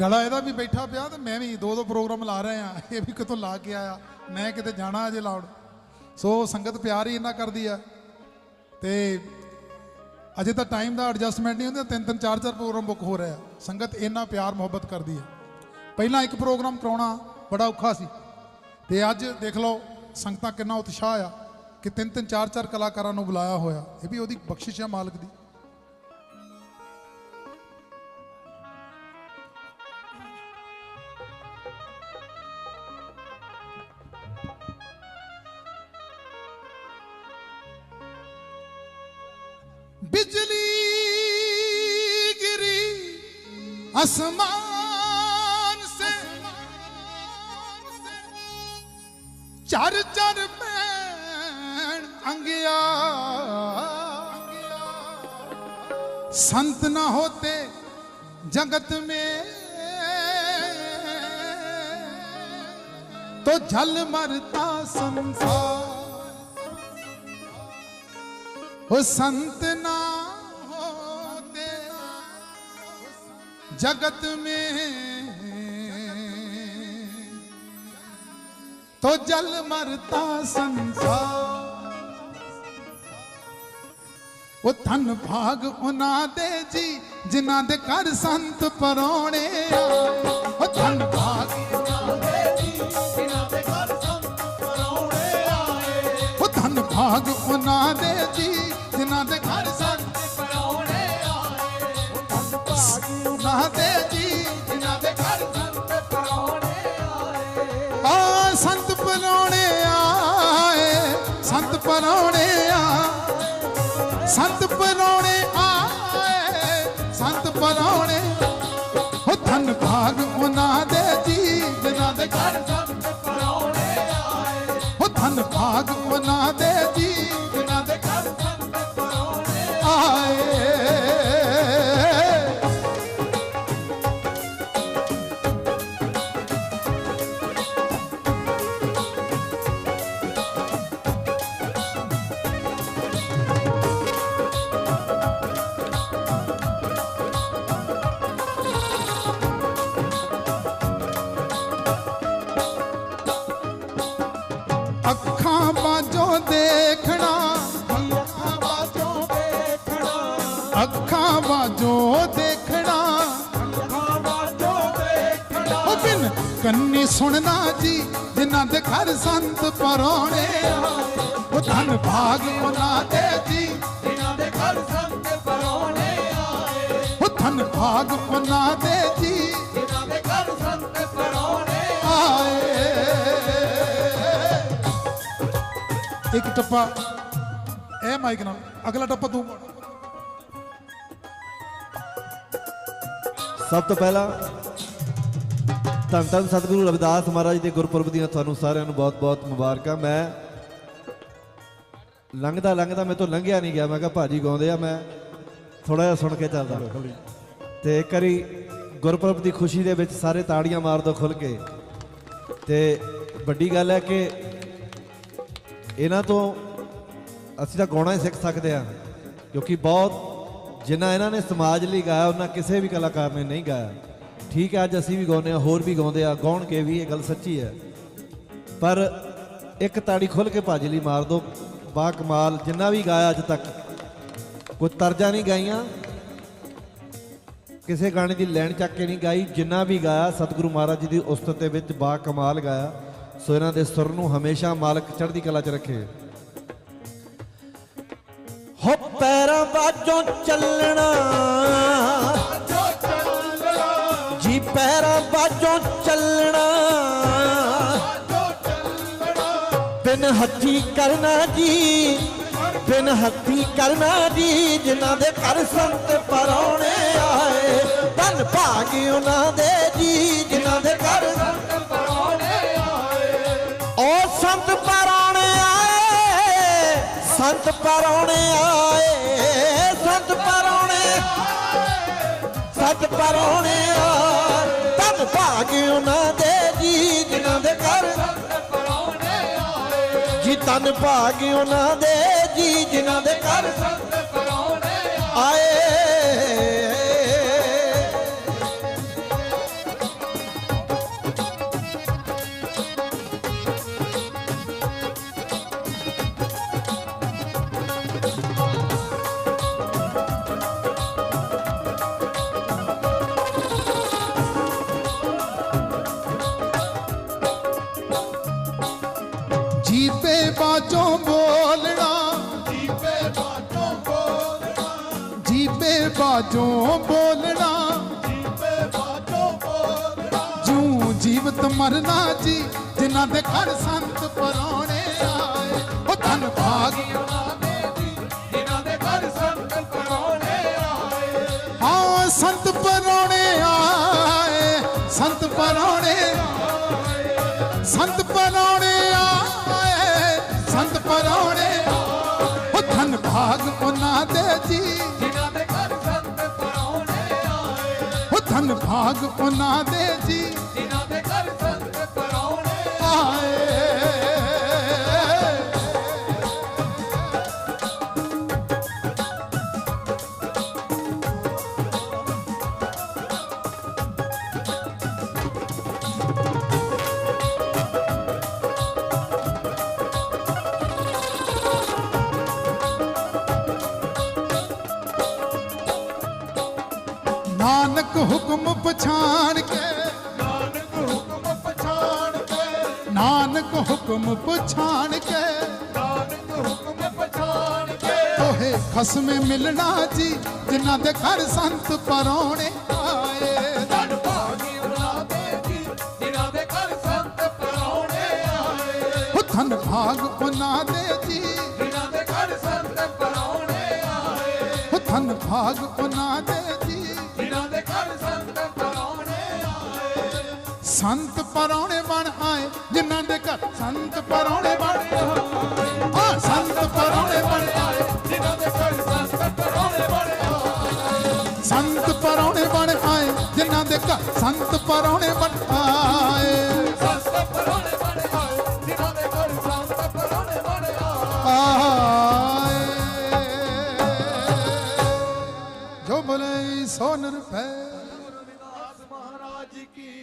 ਗਲਾ ਇਹਦਾ ਵੀ ਬੈਠਾ ਪਿਆ ਤੇ ਮੈਂ ਵੀ ਦੋ ਦੋ ਪ੍ਰੋਗਰਾਮ ਲਾ ਰਿਹਾ ਆ ਇਹ ਵੀ ਕਿਤੋਂ ਲਾ ਕੇ ਆਇਆ। ਮੈਂ ਕਿਤੇ ਜਾਣਾ ਅਜੇ ਲਾਉਣ। ਸੋ ਸੰਗਤ ਪਿਆਰ ਹੀ ਇੰਨਾ ਕਰਦੀ ਆ। ਤੇ ਅਜੇ ਤਾਂ ਟਾਈਮ ਦਾ ਐਡਜਸਟਮੈਂਟ ਨਹੀਂ ਹੁੰਦਾ। ਤਿੰਨ ਤਿੰਨ ਚਾਰ ਚਾਰ ਪ੍ਰੋਗਰਾਮ ਬੁੱਕ ਹੋ ਰਿਹਾ ਸੰਗਤ ਇੰਨਾ ਪਿਆਰ, ਮੁਹੱਬਤ ਕਰਦੀ ਹੈ ਪਹਿਲਾਂ ਇੱਕ ਪ੍ਰੋਗਰਾਮ ਕਰਾਉਣਾ ਬੜਾ ਔਖਾ ਸੀ। ਤੇ ਅੱਜ ਦੇਖ ਲਓ, ਸੰਗਤਾਂ ਕਿੰਨਾ ਉਤਸ਼ਾਹ ਆ ਕਿ ਤਿੰਨ ਤਿੰਨ ਚਾਰ ਚਾਰ ਕਲਾਕਾਰਾਂ ਨੂੰ ਬੁਲਾਇਆ ਹੋਇਆ। ਇਹ ਵੀ ਉਹਦੀ ਬਖਸ਼ਿਸ਼ ਹੈ ਮਾਲਕ ਦੀ। बिजली गिरी आसमान से चर चर मैन अंगिया संत न होते जगत में तो जल मरता संसार हो संत जगत में तो जल मरता संसार ਉਹ ਧਨ ਭਾਗ ਉਹਨਾਂ ਦੇ ਜੀ ਜਿਨ੍ਹਾਂ ਦੇ ਘਰ ਸੰਤ ਪਰੋਣੇ ਆਏ ਉਹ ਧਨ ਭਾਗ ਉਹ ਧਨ ਭਾਗ ਉਹਨਾਂ ਦੇ ਜੀ ਜਿਨ੍ਹਾਂ ਦੇ ਘਰ ਸੰਤ ਪਰੋਣੇ ਆਏ ਸੰਤ ਪਰੋਣੇ ਆ। ਸੰਤ ਪਰੋਣੇ ਆਏ ਸੰਤ ਪਰੋਣੇ ਅੱਖਾਂ ਬਾਝੋਂ ਦੇਖਣਾ। ਉਹ ਬਿਨ ਕੰਨੀ ਸੁਣਨਾ ਜੀ, ਜਿਨ੍ਹਾਂ ਦੇ ਘਰ ਸੰਤ ਪਰੋਣੇ ਉਹ ਧਨ ਭਾਗ ਉਹਨਾਂ ਦੇ ਜੀ ਉਹ ਧਨ ਭਾਗ ਉਹਨਾਂ ਦੇ ਜੀ ਆਏ। ਇੱਕ ਟੱਪਾ, ਇਹ ਮਾਈਕ ਨਾਲ, ਅਗਲਾ ਟੱਪਾ ਤੂੰ ਸਭ ਤੋਂ ਪਹਿਲਾਂ ਧੰਨ ਧੰਨ ਸਤਿਗੁਰੂ ਰਵਿਦਾਸ ਮਹਾਰਾਜ ਦੇ ਗੁਰਪੁਰਬ ਦੀਆਂ ਤੁਹਾਨੂੰ ਸਾਰਿਆਂ ਨੂੰ ਬਹੁਤ-ਬਹੁਤ ਮੁਬਾਰਕਾਂ। ਮੈਂ ਲੰਘਦਾ ਲੰਘਦਾ ਮੇਰੇ ਤੋਂ ਲੰਘਿਆ ਨਹੀਂ ਗਿਆ। ਮੈਂ ਕਿਹਾ ਭਾਜੀ ਗਾਉਂਦੇ ਆ ਮੈਂ ਥੋੜਾ ਜਿਹਾ ਸੁਣ ਕੇ ਚੱਲਦਾ। ਤੇ ਇੱਕ ਵਾਰੀ ਗੁਰਪੁਰਬ ਦੀ ਖੁਸ਼ੀ ਦੇ ਵਿੱਚ ਸਾਰੇ ਤਾੜੀਆਂ ਮਾਰ ਦੋ ਖੁੱਲ ਕੇ। ਤੇ ਵੱਡੀ ਗੱਲ ਹੈ ਕਿ ਇਹਨਾਂ ਤੋਂ ਅਸੀਂ ਤਾਂ ਗਾਉਣਾ ਹੀ ਸਿੱਖ ਸਕਦੇ ਆ ਕਿਉਂਕਿ ਬਹੁਤ ਜਿੰਨਾ ਇਹਨਾਂ ਨੇ ਸਮਾਜ ਲਈ ਗਾਇਆ, ਉਹਨਾਂ ਕਿਸੇ ਵੀ ਕਲਾਕਾਰ ਨੇ ਨਹੀਂ ਗਾਇਆ। ਠੀਕ ਹੈ, ਅੱਜ ਅਸੀਂ ਵੀ ਗਾਉਂਦੇ ਆ ਹੋਰ ਵੀ ਗਾਉਂਦੇ ਆ ਗਾਉਣ ਕੇ ਵੀ ਇਹ ਗੱਲ ਸੱਚੀ ਹੈ। ਪਰ ਇੱਕ ਤਾੜੀ ਖੁੱਲ ਕੇ ਭਾਜੀ ਲਈ ਮਾਰ ਦੋ ਬਾ ਕਮਾਲ, ਜਿੰਨਾ ਵੀ ਗਾਇਆ ਅੱਜ ਤੱਕ, ਕੋਈ ਤਰਜਾ ਨਹੀਂ ਗਾਈਆਂ। ਕਿਸੇ ਗਾਣੇ ਦੀ ਲੈਣ ਚੱਕ ਕੇ ਨਹੀਂ ਗਾਈ, ਜਿੰਨਾ ਵੀ ਗਾਇਆ, ਸਤਿਗੁਰੂ ਮਹਾਰਾਜ ਜੀ ਦੀ ਉਸਤਤ ਦੇ ਵਿੱਚ ਬਾ ਕਮਾਲ ਗਾਇਆ। ਸੋ ਇਹਨਾਂ ਦੇ ਸੁਰ ਨੂੰ ਹਮੇਸ਼ਾ ਮਾਲਕ ਚੜ੍ਹਦੀ ਕਲਾ 'ਚ ਰੱਖੇ। ਹੱਥੀ ਕਰਨਾ ਜੀ, ਬਿਨ ਹੱਥੀ ਕਰਨਾ ਜੀ, ਜਿਨ੍ਹਾਂ ਦੇ ਘਰ ਸੰਤ ਪਰੌਣੇ ਆਏ। ਧੰਨ ਭਾਗ ਉਹਨਾਂ ਦੇ ਜੀ, ਜਿਨ੍ਹਾਂ ਦੇ ਘਰ ਸੰਤ ਪਰੌਣੇ ਆਏ। ਉਹ ਸੰਤ ਪਰੌਣੇ ਆਏ, ਸੰਤ ਪਰੌਣੇ ਆਏ, ਸੰਤ ਪਰੌਣੇ ਸੰਤ ਪਰੌਣੇ ਆਏ। ਧੰਨ ਭਾਗ ਉਹਨਾਂ ਜੀ ਭਾਗ ਉਹਨਾਂ ਦੇ ਜੀ ਜਿਨ੍ਹਾਂ ਦੇ ਘਰ ਸੰਤ ਬਾਜੋਂ ਬੋਲਣਾ। ਜੂ ਜੀਵਤ ਮਰਨਾ ਜੀ, ਜਿਨ੍ਹਾਂ ਦੇ ਘਰ ਸੰਤ ਪਰੌਣੇ ਆਏ। ਉਹ ਧਨ ਭਾਗ। ਸੰਤ ਪਰੌਣੇ ਆਏ। ਸੰਤ ਪਰੌਣੇ ਸੰਤ ਪਰੌਣੇ ਆਏ। ਸੰਤ ਪਰੌਣੇ ਉਹ ਧਨ ਭਾਗ ਉਹਨਾਂ ਦੇ ਜੀ। ਭਾਗ ਉਹਨਾਂ ਦੇ ਜੀ। ਨਾਨਕ ਹੁਕਮ ਪਛਾਣ ਕੇ ਨਾਨਕ ਹੁਕਮ ਪਛਾਣ ਕੇ ਤੋਹੇ ਖਸਮੇ ਮਿਲਣਾ ਜੀ ਜਿਨ੍ਹਾਂ ਦੇ ਘਰ ਸੰਤ ਪਰੌਣੇ ਆਏ। ਉਹ ਧਨ ਭਾਗ ਉਹਨਾਂ ਦੇ ਜੀ ਉਹ ਧਨ ਭਾਗ ਸੰਤ ਪਰੌਣੇ ਬਣ ਆਏ, ਜਿਨ੍ਹਾਂ ਦੇ ਘਰ ਸੰਤ ਪਰੌਣੇ ਬਣ ਆਏ। ਆ ਸੰਤ ਪਰੌਣੇ ਬਣ ਆਏ, ਜਿਨ੍ਹਾਂ ਦੇ ਘਰ ਸੰਤ ਪਰੌਣੇ ਬਣ ਆਏ। ਸੰਤ ਪਰੌਣੇ ਬਣ ਆਏ, ਜਿਨ੍ਹਾਂ ਦੇ ਘਰ ਸੰਤ ਪਰੌਣੇ ਬਣ ਆਏ। ਸੋਨਰ ਪੈ। ਮਹਾਰਾਜ ਕੀ